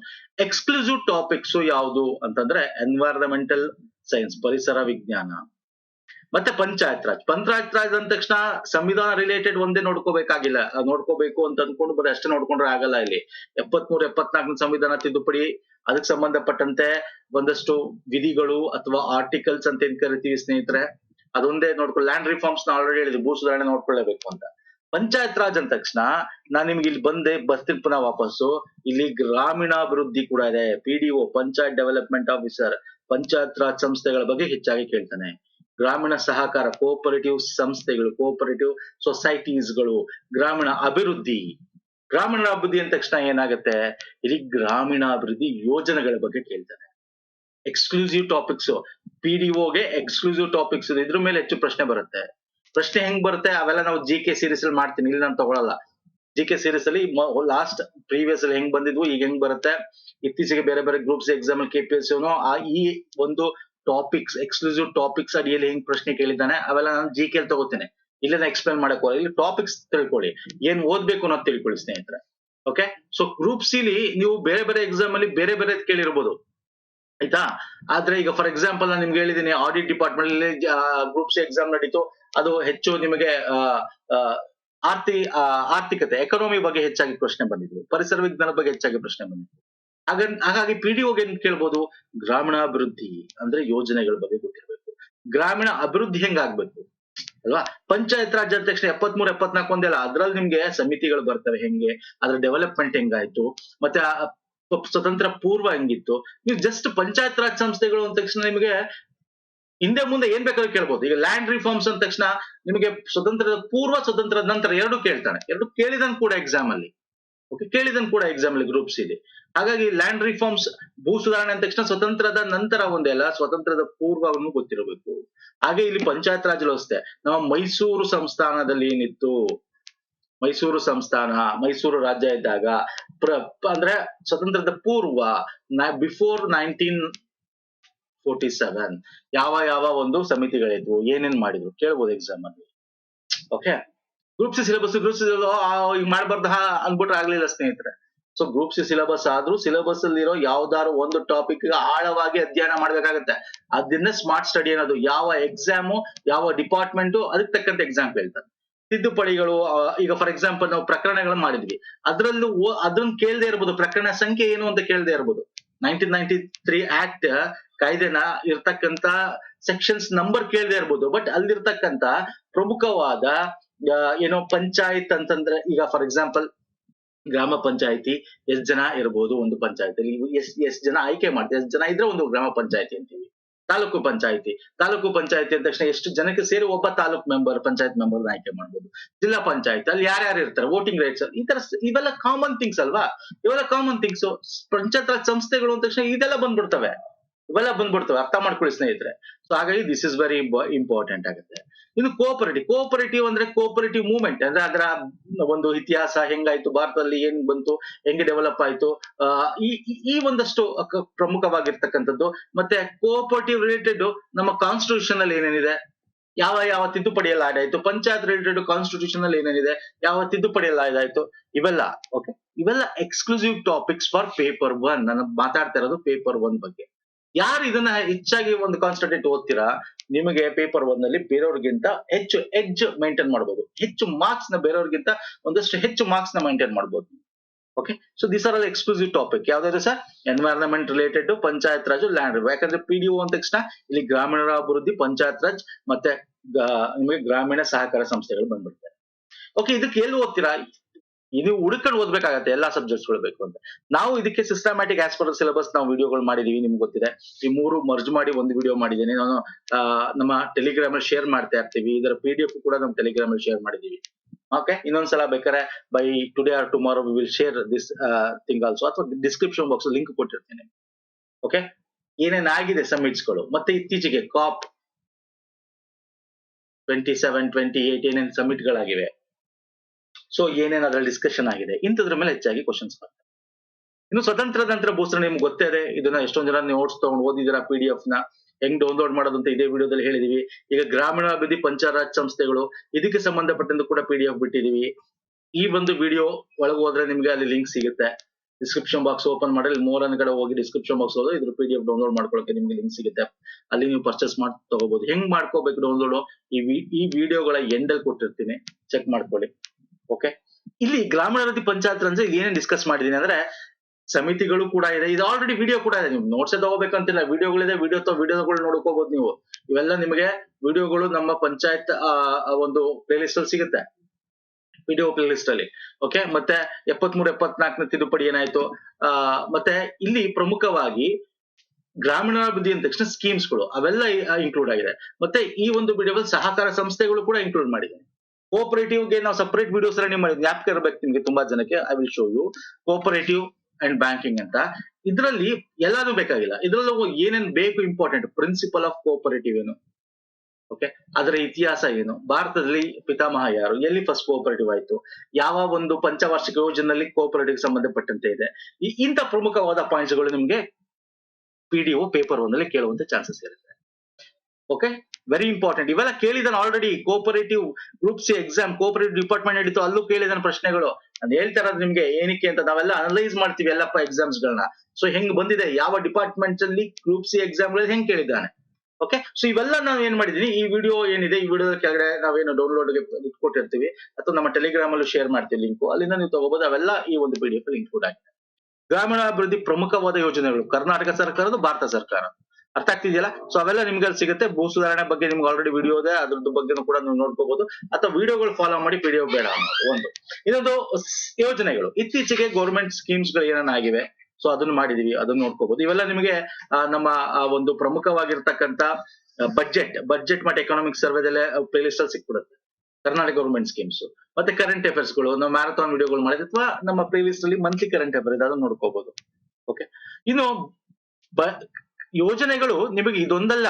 exclusive topics ಯಾವುದು ಅಂತಂದ್ರೆ ಎನ್ವೈರನ್ಮೆಂಟಲ್ ಸೈನ್ಸ್ ಪರಿಸರ ವಿಜ್ಞಾನ. ಮತ್ತೆ ಪಂಚಾಯತ್ ರಾಜ್. ಪಂಚಾಯತ್ ರಾಜ್ ಅಂದ ತಕ್ಷಣ ಸಂವಿಧಾನ ರಿಲೇಟೆಡ್ ಒಂದೇ ನೋಡ್ಕೋಬೇಕಾಗಿಲ್ಲ. ನೋಡ್ಕೋಬೇಕು ಅಂತ ಅಂದ್ಕೊಂಡು ಬರೀ ಅಷ್ಟೇ ನೋಡ್ಕೊಂಡ್ರೆ ಆಗಲ್ಲ ಇಲ್ಲಿ. ಎಪ್ಪತ್ಮೂರು, ಎಪ್ಪತ್ನಾಲ್ಕನ ಸಂವಿಧಾನ ತಿದ್ದುಪಡಿ ಅದಕ್ಕೆ ಸಂಬಂಧಪಟ್ಟಂತೆ ಒಂದಷ್ಟು ವಿಧಿಗಳು ಅಥವಾ ಆರ್ಟಿಕಲ್ಸ್ ಅಂತ ಏನ್ ಕರಿತೀವಿ ಸ್ನೇಹಿತರೆ, ಅದೊಂದೇ ನೋಡ್ಕೊಳ್ಳಿ ಲ್ಯಾಂಡ್ ರಿಫಾರ್ಮ್ಸ್ನ ಆಲ್ರೆಡಿ ಹೇಳಿದ್ವಿ. ಭೂ ಸುಧಾರಣೆ ನೋಡ್ಕೊಳ್ಳೇಬೇಕು ಅಂತ. ಪಂಚಾಯತ್ ರಾಜ್ ಅಂದ ತಕ್ಷಣ ನಾನ್ ನಿಮ್ಗೆ ಇಲ್ಲಿ ಬಂದೆ, ಬರ್ತೀನಿ ಪುನಃ ವಾಪಸ್ಸು. ಇಲ್ಲಿ ಗ್ರಾಮೀಣಾಭಿವೃದ್ಧಿ ಕೂಡ ಇದೆ. P D O panchayat development officer Panchayat Raj ಸಂಸ್ಥೆಗಳ ಬಗ್ಗೆ ಹೆಚ್ಚಾಗಿ ಕೇಳ್ತಾನೆ. ಗ್ರಾಮೀಣ ಸಹಕಾರ ಕೋಆಪರೇಟಿವ್ ಸಂಸ್ಥೆಗಳು ಕೋಆಪರೇಟಿವ್ ಸೊಸೈಟೀಸ್ಗಳು ಗ್ರಾಮೀಣ ಅಭಿವೃದ್ಧಿ. ಗ್ರಾಮೀಣ ಅಭಿವೃದ್ಧಿ ಅಂದ ತಕ್ಷಣ ಏನಾಗುತ್ತೆ? ಇಲ್ಲಿ ಗ್ರಾಮೀಣಾಭಿವೃದ್ಧಿ ಯೋಜನೆಗಳ ಬಗ್ಗೆ ಕೇಳ್ತಾನೆ. ಎಕ್ಸ್ಕ್ಲೂಸಿವ್ ಟಾಪಿಕ್ಸ್ ಪಿ ಡಿ ಒಗೆ ಎಕ್ಸ್ಕ್ಲೂಸಿವ್ ಟಾಪಿಕ್ಸ್ ಇದ್ರ ಮೇಲೆ ಹೆಚ್ಚು ಪ್ರಶ್ನೆ ಬರುತ್ತೆ. ಪ್ರಶ್ನೆ ಹೆಂಗ್ ಬರುತ್ತೆ? ಅವೆಲ್ಲ ನಾವು ಜಿ ಕೆ ಸೀರೀಸ್ ಅಲ್ಲಿ ಮಾಡ್ತೀನಿ. ಇಲ್ಲಿ ನಾನು ತಗೊಳಲ್ಲ. ಜಿ ಕೆ ಸೀರೀಸ್ ಅಲ್ಲಿ ಲಾಸ್ಟ್ ಪ್ರೀವಿಯಸ್ ಅಲ್ಲಿ ಹೆಂಗ್ ಬಂದಿದ್ವು, ಈಗ ಹೆಂಗ್ ಬರುತ್ತೆ? ಇತ್ತೀಚೆಗೆ ಬೇರೆ ಬೇರೆ groups exam K P S ಆ ಈ ಒಂದು ಟಾಪಿಕ್ಸ್ ಎಕ್ಸ್ಕ್ಲೂಸಿವ್ ಟಾಪಿಕ್ಸ್ ಅಡಿಯಲ್ಲಿ ಹೆಂಗ್ ಪ್ರಶ್ನೆ ಕೇಳಿದ್ದಾನೆ, ಅವೆಲ್ಲ ನಾನು ಜಿ ಕೆ ತಗೋತೇನೆ. ಇಲ್ಲ ಎಕ್ಸ್ಪ್ಲೈನ್ ಮಾಡಕ್ ಹೋಗಲ್ಲ. ಇಲ್ಲಿ ಟಾಪಿಕ್ಸ್ ತಿಳ್ಕೊಳ್ಳಿ. ಏನ್ ಓದ್ಬೇಕು ಅನ್ನೋದು ತಿಳ್ಕೊಳ್ಳಿ, ಸ್ನೇಹಿತರೆ. ಓಕೆ ಸೊ ಗ್ರೂಪ್ ಸಿಲಿ ನೀವು ಬೇರೆ ಬೇರೆ ಎಕ್ಸಾಮ್ ಅಲ್ಲಿ ಬೇರೆ ಬೇರೆ ಕೇಳಿರ್ಬೋದು. ಆಯ್ತಾ? ಆದ್ರೆ ಈಗ ಫಾರ್ ಎಕ್ಸಾಂಪಲ್ ನಾನು ನಿಮ್ಗೆ ಹೇಳಿದೀನಿ ಆಡಿಟ್ ಡಿಪಾರ್ಟ್ಮೆಂಟ್ ಅಲ್ಲಿ ಗ್ರೂಪ್ ಸಿ ಎಕ್ಸಾಮ್ ನಡೀತು. ಅದು ಹೆಚ್ಚು ನಿಮಗೆ ಆರ್ಥಿ ಆರ್ಥಿಕತೆ ಎಕನಾಮಿ ಬಗ್ಗೆ ಹೆಚ್ಚಾಗಿ ಪ್ರಶ್ನೆ ಬಂದಿದ್ರು ಪರಿಸರ ವಿಜ್ಞಾನ ಬಗ್ಗೆ ಹೆಚ್ಚಾಗಿ ಪ್ರಶ್ನೆ ಬಂದಿದ್ರು ಹಾಗ, ಹಾಗಾಗಿ ಪಿ ಡಿ ಏನ್ ಕೇಳ್ಬೋದು? ಗ್ರಾಮೀಣಾಭಿವೃದ್ಧಿ ಅಂದ್ರೆ ಯೋಜನೆಗಳ ಬಗ್ಗೆ ಗೊತ್ತಿರಬೇಕು. ಗ್ರಾಮೀಣ ಅಭಿವೃದ್ಧಿ ಹೆಂಗಾಗ್ಬೇಕು ಅಲ್ವಾ? ಪಂಚಾಯತ್ ರಾಜ್ ಅಧ್ಯಕ್ಷ ಎಪ್ಪತ್ಮೂರು ಒಂದೇ ಅಲ್ಲ, ಅದ್ರಲ್ಲಿ ನಿಮ್ಗೆ ಸಮಿತಿಗಳು ಬರ್ತವೆ ಹೆಂಗೆ? ಅದ್ರ ಡೆವಲಪ್ಮೆಂಟ್ ಹೆಂಗಾಯ್ತು? ಮತ್ತೆ ಸ್ವತಂತ್ರ ಪೂರ್ವ ಹೆಂಗಿತ್ತು? ನೀವು ಜಸ್ಟ್ ಪಂಚಾಯತ್ ರಾಜ್ ಸಂಸ್ಥೆಗಳು ಅಂದ ತಕ್ಷಣ ನಿಮಗೆ ಹಿಂದೆ ಮುಂದೆ ಏನ್ ಬೇಕಾದ್ರೂ ಕೇಳ್ಬೋದು. ಈಗ ಲ್ಯಾಂಡ್ ರಿಫಾರ್ಮ್ಸ್ ಅಂದ ತಕ್ಷಣ ನಿಮಗೆ ಸ್ವತಂತ್ರದ ಪೂರ್ವ ಸ್ವತಂತ್ರದ ನಂತರ ಎರಡು ಕೇಳ್ತಾನೆ. ಎರಡು ಕೇಳಿದನ್ ಕೂಡ ಎಕ್ಸಾಮ್ ಅಲ್ಲಿ. ಓಕೆ ಕೇಳಿದನ್ ಕೂಡ ಎಕ್ಸಾಮ್ ಅಲ್ಲಿ ಗ್ರೂಪ್ಸ್ ಇದೆ. ಹಾಗಾಗಿ ಲ್ಯಾಂಡ್ ರಿಫಾರ್ಮ್ಸ್ ಭೂ ಸುಧಾರಣೆ ಅಂದ ತಕ್ಷಣ ಸ್ವತಂತ್ರದ ನಂತರ ಒಂದೇ ಅಲ್ಲ ಸ್ವತಂತ್ರದ ಪೂರ್ವವನ್ನು ಗೊತ್ತಿರಬೇಕು. ಹಾಗೆ ಇಲ್ಲಿ ಪಂಚಾಯತ್ ರಾಜ್ ವ್ಯವಸ್ಥೆ. ನಮ್ಮ ಮೈಸೂರು ಸಂಸ್ಥಾನದಲ್ಲಿ ಏನಿತ್ತು? ಮೈಸೂರು ಸಂಸ್ಥಾನ, ಮೈಸೂರು ರಾಜ್ಯ ಇದ್ದಾಗ ಪ್ರ, ಅಂದ್ರೆ ಸ್ವತಂತ್ರದ ಪೂರ್ವ ಬಿಫೋರ್ ನೈನ್ಟೀನ್ ಫೋರ್ಟಿ ಸೆವೆನ್ ಯಾವ ಯಾವ ಒಂದು ಸಮಿತಿಗಳಿದ್ವು, ಏನೇನ್ ಮಾಡಿದ್ರು? ಕೇಳ್ಬೋದು ಎಕ್ಸಾಮ್ ಅಲ್ಲಿ. Okay group C syllabus group C ಈಗ ಮಾಡ್ಬಾರ್ದ ಅನ್ಬಿಟ್ರೆ ಆಗ್ಲಿಲ್ಲ ಸ್ನೇಹಿತರೆ. ಸೊ ಗ್ರೂಪ್ ಸಿ ಸಿಲೆಬಸ್ ಆದ್ರೂ ಸಿಲೆಬಸ್ ಅಲ್ಲಿರೋ ಯಾವ್ದಾದ್ರು ಒಂದು ಟಾಪಿಕ್ ಆಳವಾಗಿ ಅಧ್ಯಯನ ಮಾಡ್ಬೇಕಾಗತ್ತೆ. ಅದನ್ನ ಸ್ಮಾರ್ಟ್ ಸ್ಟಡಿ ಅನ್ನೋದು, ಯಾವ ಎಕ್ಸಾಮು ಯಾವ ಡಿಪಾರ್ಟ್ಮೆಂಟ್ ಅದಕ್ಕೆ ತಕ್ಕಂತ ಎಕ್ಸಾಮ್ ಹೇಳ್ತಾರೆ ತಿದ್ದುಪಡಿಗಳು ಈಗ ಫಾರ್ ಎಕ್ಸಾಂಪಲ್ ನಾವು ಪ್ರಕರಣಗಳನ್ನ ಮಾಡಿದ್ವಿ. ಅದರಲ್ಲೂ ಅದನ್ನ ಕೇಳದೆ ಇರ್ಬೋದು. ಪ್ರಕರಣ ಸಂಖ್ಯೆ ಏನು ಅಂತ ಕೇಳದೆ ಇರ್ಬೋದು. ನೈನ್ಟೀನ್ ನೈನ್ಟಿ ತ್ರೀ ಆಕ್ಟ್ ಕಾಯ್ದೆನ ಇರ್ತಕ್ಕಂತ ಸೆಕ್ಷನ್ಸ್ ನಂಬರ್ ಕೇಳದೆ ಇರ್ಬೋದು. ಬಟ್ ಅಲ್ಲಿರ್ತಕ್ಕಂತ ಪ್ರಮುಖವಾದ ಏನೋ ಪಂಚಾಯತ್ ಅಂತಂದ್ರೆ ಈಗ ಫಾರ್ ಎಕ್ಸಾಂಪಲ್ ಗ್ರಾಮ ಪಂಚಾಯತಿ ಎಷ್ಟ್ ಜನ ಇರ್ಬೋದು ಒಂದು ಪಂಚಾಯತಿ ಎಷ್ಟ್ ಎಷ್ಟ್ ಜನ ಆಯ್ಕೆ ಮಾಡ್ತೀವಿ ಎಷ್ಟ್ ಜನ ಇದ್ರೆ ಒಂದು ಗ್ರಾಮ ಪಂಚಾಯತಿ ಅಂತೀವಿ. ತಾಲೂಕು ಪಂಚಾಯತಿ. ತಾಲೂಕು ಪಂಚಾಯತಿ ಅಂದ ತಕ್ಷಣ ಎಷ್ಟು ಜನಕ್ಕೆ ಸೇರಿ ಒಬ್ಬ ತಾಲೂಕ್ ಮೆಂಬರ್ ಪಂಚಾಯತ್ ಮೆಂಬರ್ ಆಯ್ಕೆ ಮಾಡ್ಬೋದು. ಜಿಲ್ಲಾ ಪಂಚಾಯತ್ ಅಲ್ಲಿ ಯಾರ್ಯಾರು ಇರ್ತಾರೆ ವೋಟಿಂಗ್ ರೈಟ್ಸ್ ಈ ತರ ಇವೆಲ್ಲ ಕಾಮನ್ ಥಿಂಗ್ಸ್ ಅಲ್ವಾ? ಇವೆಲ್ಲ ಕಾಮನ್ ಥಿಂಗ್ಸ್ ಪಂಚಾಯತ್ ಸಂಸ್ಥೆಗಳು ಅಂದ ತಕ್ಷಣ ಇದೆಲ್ಲ ಬಂದ್ಬಿಡ್ತವೆ. ಇವೆಲ್ಲ ಬಂದ್ಬಿಡ್ತವೆ, ಅರ್ಥ ಮಾಡ್ಕೊಳ್ಳಿ ಸ್ನೇಹಿತರೆ. ಸೊ ಹಾಗಾಗಿ ದಿಸ್ ಇಸ್ ವೆರಿ ಇಂಪಾರ್ಟೆಂಟ್ ಆಗುತ್ತೆ. ಇನ್ನು ಕೋಪರೇಟಿವ್ ಕೋಪರೇಟಿವ್ ಅಂದ್ರೆ ಕೋಪರೇಟಿವ್ ಮೂವ್ಮೆಂಟ್ ಅಂದ್ರೆ ಅದರ ಒಂದು ಇತಿಹಾಸ ಹೆಂಗಾಯ್ತು, ಭಾರತದಲ್ಲಿ ಏನ್ ಬಂತು, ಹೆಂಗೆ ಡೆವಲಪ್ ಆಯ್ತು ಈ, ಈ- ಒಂದಷ್ಟು ಪ್ರಮುಖವಾಗಿರ್ತಕ್ಕಂಥದ್ದು. ಮತ್ತೆ ಕೋಪರೇಟಿವ್ ರಿಲೇಟೆಡ್ ನಮ್ಮ ಕಾನ್ಸ್ಟಿಟ್ಯೂಷನ್ ಅಲ್ಲಿ ಏನೇನಿದೆ? ಯಾವ ಯಾವ ತಿದ್ದುಪಡಿ ಎಲ್ಲ ಆಡಾಯ್ತು ಪಂಚಾಯತ್ ರಿಲೇಟೆಡ್ ಕಾನ್ಸ್ಟಿಟ್ಯೂಷನ್ ಅಲ್ಲಿ ಏನೇನಿದೆ? ಯಾವ ತಿದ್ದುಪಡಿ ಎಲ್ಲ ಇವೆಲ್ಲ ಓಕೆ ಇವೆಲ್ಲ exclusive topics for paper one ನಾನು ಮಾತಾಡ್ತಾ ಇರೋದು ಪೇಪರ್ ಒನ್ ಬಗ್ಗೆ. ಯಾರು ಇದನ್ನ ಹೆಚ್ಚಾಗಿ ಒಂದು ಕಾನ್ಸ್ಟೆಂಟ್ ಓದ್ತೀರಾ? ನಿಮಗೆ ಪೇಪರ್ ಒನ್ನಲ್ಲಿ ಬೇರೆಯವ್ರಿಗಿಂತ ಹೆಚ್ಚು ಎಡ್ಜ್ ಮೈಂಟೈನ್ ಮಾಡಬಹುದು ಹೆಚ್ಚು ಮಾರ್ಕ್ಸ್ನ ಬೇರೆಯವ್ರಿಗಿಂತ ಒಂದಷ್ಟು ಹೆಚ್ಚು ಮಾರ್ಕ್ಸ್ನ ಮೈಂಟೈನ್ ಮಾಡಬಹುದು okay so this are all exclusive topic ಯಾವ್ದಾದ್ರು sir? Environment related Panchayat Raj land ಯಾಕಂದ್ರೆ ಪಿ ಡಿ ಅಂದ ತಕ್ಷಣ ಇಲ್ಲಿ ಗ್ರಾಮೀಣ ಅಭಿವೃದ್ಧಿ, ಪಂಚಾಯತ್ ರಾಜ್ ಮತ್ತೆ ನಿಮಗೆ ಗ್ರಾಮೀಣ ಸಹಕಾರ ಸಂಸ್ಥೆಗಳು ಬಂದ್ಬಿಡ್ತಾರೆ ಓಕೆ ಇದಕ್ಕೆ ಎಲ್ಲಿ ಓದ್ತೀರಾ? ಇದು ಹುಡುಕೊಂಡು ಓದ್ಬೇಕಾಗತ್ತೆ ಎಲ್ಲಾ ಸಬ್ಜೆಕ್ಟ್ಸ್ ಬೇಕು ಅಂತ. ನಾವು ಇದಕ್ಕೆ ಸಿಸ್ಟಮ್ಯಾಟಿಕ್ ಆಸ್ ಪರ್ ಸಿಲೆಬಸ್ ನಾವು ವಿಡಿಯೋಗಳು ಮಾಡಿದೀವಿ, ನಿಮ್ಗೆ ಗೊತ್ತಿದೆ. ಈ ಮೂರು ಮರ್ಜ್ ಮಾಡಿ ಒಂದು ವಿಡಿಯೋ ಮಾಡಿದ್ದೀನಿ. ನಾನು ನಮ್ಮ ಟೆಲಿಗ್ರಾಮ್ ಅಲ್ಲಿ ಶೇರ್ ಮಾಡ್ತಾ ಇರ್ತೀವಿ. ಇದರ ಪಿ ಡಿ ಎಫ್ ಕೂಡ ನಮ್ಮ ಟೆಲಿಗ್ರಾಮ್ ಅಲ್ಲಿ ಶೇರ್ ಮಾಡಿದೀವಿ. ಓಕೆ ಇನ್ನೊಂದ್ಸಲ ಬೇಕಾದ್ರೆ by today or tomorrow we will share this thing also ಅಥವಾ ಡಿಸ್ಕ್ರಿಪ್ಷನ್ ಬಾಕ್ಸ್ ಲಿಂಕ್ ಕೊಟ್ಟಿರ್ತೀನಿ. ಓಕೆ ಏನೇನ್ ಆಗಿದೆ ಸಮಿಟ್ಸ್ಗಳು? ಮತ್ತೆ ಇತ್ತೀಚೆಗೆ COP twenty seven twenty eight ಏನೇನು ಸಮಿಟ್ ಗಳಾಗಿವೆ? ಸೊ ಏನೇನು ಅದರಲ್ಲಿ ಡಿಸ್ಕಷನ್ ಆಗಿದೆ? ಇಂಥದ್ರ ಮೇಲೆ ಹೆಚ್ಚಾಗಿ ಕ್ವಶನ್ಸ್ ಬರ್ತವೆ. ಇನ್ನು ಸ್ವತಂತ್ರ ತಂತ್ರ ಭೂಸ್ತ್ರ ನಿಮ್ಗೆ ಗೊತ್ತೇ ಇದೆ. ಇದನ್ನ ಎಷ್ಟೊಂದು ಜನ ನೋಟ್ಸ್ ತಗೊಂಡು ಓದಿದಿರಾ ಪಿ ಡಿ ಎಫ್ನ? ಹೆಂಗ್ ಡೌನ್ಲೋಡ್ ಮಾಡೋದು ಅಂತ ಇದೇ ವಿಡಿಯೋದಲ್ಲಿ ಹೇಳಿದೀವಿ. ಈಗ ಗ್ರಾಮೀಣಾಭಿವೃದ್ಧಿ ಪಂಚಾಯತ್ ಸಂಸ್ಥೆಗಳು, ಇದಕ್ಕೆ ಸಂಬಂಧಪಟ್ಟಂತೆ ಕೂಡ ಪಿ ಡಿ ಎಫ್ ಬಿಟ್ಟಿದೀವಿ. ಈ ಒಂದು ವಿಡಿಯೋ ಒಳಗೆ ಹೋದ್ರೆ ನಿಮ್ಗೆ ಅಲ್ಲಿ ಲಿಂಕ್ ಸಿಗುತ್ತೆ. ಡಿಸ್ಕ್ರಿಪ್ಷನ್ ಬಾಕ್ಸ್ ಓಪನ್ ಮಾಡಿ ಮೂರನೇ ಕಡೆ ಹೋಗಿ ಡಿಸ್ಕ್ರಿಪ್ಷನ್ ಬಾಕ್ಸ್ ಹೋದ್ರೆ ಇದ್ರ ಪಿ ಡಿ ಎಫ್ ಡೌನ್ಲೋಡ್ ಮಾಡ್ಕೊಳ್ಳೋಕೆ ನಿಮ್ಗೆ ಲಿಂಕ್ ಸಿಗುತ್ತೆ. ಅಲ್ಲಿ ನೀವು ಪರ್ಚೇಸ್ ಮಾಡಿ ತಗೋಬಹುದು ಹೆಂಗ್ ಮಾಡ್ಕೋಬೇಕು ಡೌನ್ಲೋಡ್ ಈ ಈ ವಿಡಿಯೋಗಳ ಎಂಡಲ್ಲಿ ಕೊಟ್ಟಿರ್ತೀನಿ. ಚೆಕ್ ಮಾಡ್ಕೊಳ್ಳಿ. ಓಕೆ ಇಲ್ಲಿ ಗ್ರಾಮೀಣಾಭಿವೃದ್ಧಿ ಪಂಚಾಯತ್ ಅಂದ್ರೆ ಏನೇನ್ ಡಿಸ್ಕಸ್ ಮಾಡಿದೀನಿ ಅಂದ್ರೆ ಸಮಿತಿಗಳು ಕೂಡ ಇದೆ. ಇದು ಆಲ್ರೆಡಿ ವಿಡಿಯೋ ಕೂಡ ಇದೆ. ನೀವು ನೋಟ್ಸ್ ತಗೋಬೇಕಂತಿಲ್ಲ. ವಿಡಿಯೋಗಳಿದೆ ವಿಡಿಯೋ ವಿಡಿಯೋಗಳು ನೋಡ್ಕೋಬಹುದು ನೀವು. ಇವೆಲ್ಲ ನಿಮಗೆ ವಿಡಿಯೋಗಳು ನಮ್ಮ ಪಂಚಾಯತ್ ಒಂದು ಪ್ಲೇಲಿಸ್ಟ್ ಅಲ್ಲಿ ಸಿಗುತ್ತೆ. ವಿಡಿಯೋ ಪ್ಲೇಲಿಸ್ಟ್ ಅಲ್ಲಿ. ಓಕೆ ಮತ್ತೆ ಎಪ್ಪತ್ಮೂರು, ಎಪ್ಪತ್ನಾಲ್ಕನೇ ತಿದ್ದುಪಡಿ ಏನಾಯ್ತು? ಆ, ಮತ್ತೆ ಇಲ್ಲಿ ಪ್ರಮುಖವಾಗಿ ಗ್ರಾಮೀಣಾಭಿವೃದ್ಧಿ ಅಂದ ತಕ್ಷಣ ಸ್ಕೀಮ್ಸ್ಗಳು ಅವೆಲ್ಲ ಇನ್ಕ್ಲೂಡ್ ಆಗಿದೆ. ಮತ್ತೆ ಈ ಒಂದು ವಿಡಿಯೋದಲ್ಲಿ ಸಹಕಾರ ಸಂಸ್ಥೆಗಳು ಕೂಡ ಇನ್ಕ್ಲೂಡ್ ಮಾಡಿದೆ ಕೋಪರೇಟಿವ್ಗೆ ನಾವು ಸಪರೇಟ್ ವಿಡಿಯೋಸ್ ರೆಡಿ ಮಾಡಿದ್ವಿ. ಜ್ಞಾಪಕ ಇರಬೇಕು ನಿಮ್ಗೆ ತುಂಬಾ ಜನಕ್ಕೆ. I will show you cooperative and banking ಅಂತ. ಇದರಲ್ಲಿ ಎಲ್ಲಾನು ಬೇಕಾಗಿಲ್ಲ. ಇದರಲ್ಲಿ ಏನೇನ್ ಬೇಕು ಇಂಪಾರ್ಟೆಂಟ್ ಪ್ರಿನ್ಸಿಪಲ್ ಆಫ್ ಕೋಪರೇಟಿವ್ ಏನು? ಓಕೆ ಅದರ ಇತಿಹಾಸ ಏನು? ಭಾರತದಲ್ಲಿ ಪಿತಾಮಹ ಯಾರು? ಎಲ್ಲಿ ಫಸ್ಟ್ ಕೋಪರೇಟಿವ್ ಆಯ್ತು? ಯಾವ ಒಂದು ಪಂಚವಾರ್ಷಿಕ ಯೋಜನೆಯಲ್ಲಿ ಕೋಪರೇಟಿವ್ ಸಂಬಂಧಪಟ್ಟಂತೆ ಇದೆ? ಇಂಥ ಪ್ರಮುಖವಾದ ಪಾಯಿಂಟ್ಸ್ಗಳು ನಿಮ್ಗೆ ಪಿ ಡಿ ಒ ಪೇಪರ್ ಒಂದಲ್ಲಿ ಕೇಳುವಂತ ಚಾನ್ಸಸ್ ಇರುತ್ತೆ. ಓಕೆ ವೆರಿ ಇಂಪಾರ್ಟೆಂಟ್ ಇವೆಲ್ಲ ಕೇಳಿದಾನೆ already cooperative group C exam cooperative department ನಡೀತು, ಅಲ್ಲೂ ಕೇಳಿದಾನೆ ಪ್ರಶ್ನೆಗಳು. ನಾನು ಹೇಳ್ತಾ ಇರೋದು ನಿಮ್ಗೆ ಏನಕ್ಕೆ ಅಂತ ನಾವೆಲ್ಲ ಅನಲೈಸ್ ಮಾಡ್ತೀವಿ ಎಲ್ಲಪ್ಪ ಎಕ್ಸಾಮ್ಸ್ ಗಳನ್ನ. ಸೊ ಹೆಂಗ್ ಬಂದಿದೆ? ಯಾವ ಡಿಪಾರ್ಟ್ಮೆಂಟ್ ಅಲ್ಲಿ ಗ್ರೂಪ್ ಸಿ ಎಕ್ಸಾಮ್ಗಳಲ್ಲಿ ಹೆಂಗ್ ಕೇಳಿದ್ದಾನೆ? ಓಕೆ ಸೊ ಇವೆಲ್ಲ ನಾವು ಏನ್ ಮಾಡಿದೀನಿ? ಈ ವಿಡಿಯೋ ಏನಿದೆ? ಈ ವಿಡಿಯೋದ ಕೆಳಗಡೆ ನಾವೇನು ಡೌನ್ಲೋಡ್ಗೆ ಇಟ್ಕೊಟ್ಟಿರ್ತೀವಿ. ಅಥವಾ ನಮ್ಮ ಟೆಲಿಗ್ರಾಮ್ ಅಲ್ಲೂ ಶೇರ್ ಮಾಡ್ತೀವಿ ಲಿಂಕ್ ಅಲ್ಲಿಂದ ನೀವು ತಗೋಬಹುದು ಅವೆಲ್ಲ ಈ ಒಂದು ವಿಡಿಯೋ ಲಿಂಕ್ ಕೂಡ ಆಗಿದೆ. ಗ್ರಾಮೀಣಾಭಿವೃದ್ಧಿ ಪ್ರಮುಖವಾದ ಯೋಜನೆಗಳು. ಕರ್ನಾಟಕ ಸರ್ಕಾರದ ಭಾರತ ಸರ್ಕಾರ. ಅರ್ಥ ಆಗ್ತಿದೆಯಲ್ಲ? ಸೊ ಅವೆಲ್ಲ ನಿಮ್ಗೆ ಅಲ್ಲಿ ಸಿಗುತ್ತೆ. ಭೂ ಸುಧಾರಣೆ ಬಗ್ಗೆ ನಿಮ್ಗೆ ಆಲ್ರೆಡಿ ವಿಡಿಯೋ ಇದೆ. ಅದ್ರದ್ದು ಬಗ್ಗೆನೂ ಕೂಡ ನೀವು ನೋಡ್ಕೋಬಹುದು ಅಥವಾ ವಿಡಿಯೋಗಳು ಫಾಲೋ ಮಾಡಿ ವಿಡಿಯೋ ಬೇಡ ಒಂದು. ಇನ್ನೊಂದು ಯೋಜನೆಗಳು. ಇತ್ತೀಚೆಗೆ ಗೌರ್ಮೆಂಟ್ ಸ್ಕೀಮ್ಸ್ಗಳು ಏನೇನ ಆಗಿವೆ. ಸೊ ಅದನ್ನ ಮಾಡಿದೀವಿ. ಅದನ್ನ ನೋಡ್ಕೋಬಹುದು ಇವೆಲ್ಲ ನಿಮಗೆ ನಮ್ಮ ಒಂದು ಪ್ರಮುಖವಾಗಿರ್ತಕ್ಕಂಥ ಬಜೆಟ್ ಬಜೆಟ್ ಮತ್ತೆ ಎಕನಾಮಿಕ್ ಸರ್ವೆದಲ್ಲೇ ಪ್ಲೇ ಲಿಸ್ಟ್ ಅಲ್ಲಿ ಸಿಕ್ಬಿಡುತ್ತೆ. ಕರ್ನಾಟಕ ಗೌರ್ಮೆಂಟ್ ಸ್ಕೀಮ್ಸ್ ಮತ್ತೆ ಕರೆಂಟ್ ಅಫೇರ್ಸ್ಗಳು. ನಾವು ಮ್ಯಾರಥಾನ್ ವಿಡಿಯೋಗಳು ಮಾಡಿದ್ವಿ. ಅಥವಾ ನಮ್ಮ ಪ್ಲೇ ಲಿಸ್ಟ್ ಅಲ್ಲಿ ಮಂತ್ಲಿ ಕರೆಂಟ್ ಅಫೇರ್ ಇದೆ. ಅದನ್ನ ನೋಡ್ಕೋಬಹುದು ಓಕೆ ಇನ್ನು ಯೋಜನೆಗಳು ನಿಮಗೆ ಇದೊಂದಲ್ಲ.